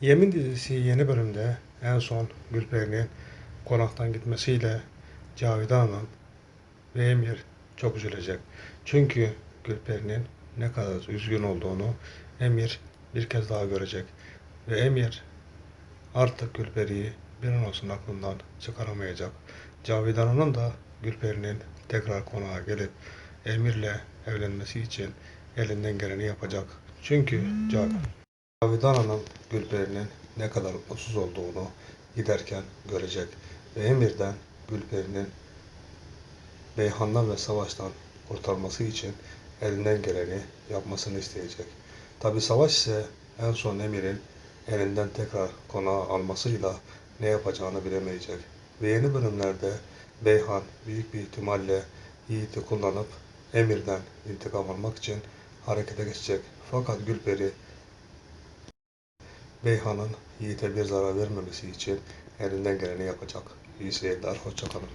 Yemin dizisi yeni bölümde en son Gülperi'nin konaktan gitmesiyle Cavidan Hanım ve Emir çok üzülecek. Çünkü Gülperi'nin ne kadar üzgün olduğunu Emir bir kez daha görecek. Ve Emir artık Gülperi'yi bir an olsun aklından çıkaramayacak. Cavidan Hanım da Gülperi'nin tekrar konağa gelip Emir'le evlenmesi için elinden geleni yapacak. Çünkü Cavidan Cavidan Hanım Gülperi'nin ne kadar mutsuz olduğunu giderken görecek ve Emir'den Gülperi'nin Beyhan'dan ve Savaş'tan kurtarması için elinden geleni yapmasını isteyecek. Tabi Savaş ise en son Emir'in elinden tekrar konağı almasıyla ne yapacağını bilemeyecek. Ve yeni bölümlerde Beyhan büyük bir ihtimalle Yiğit'i kullanıp Emir'den intikam almak için harekete geçecek. Fakat Gülperi Beyhan'ın Yiğit'e bir zarar vermemesi için elinden geleni yapacak. İyi seyirler, hoşçakalın.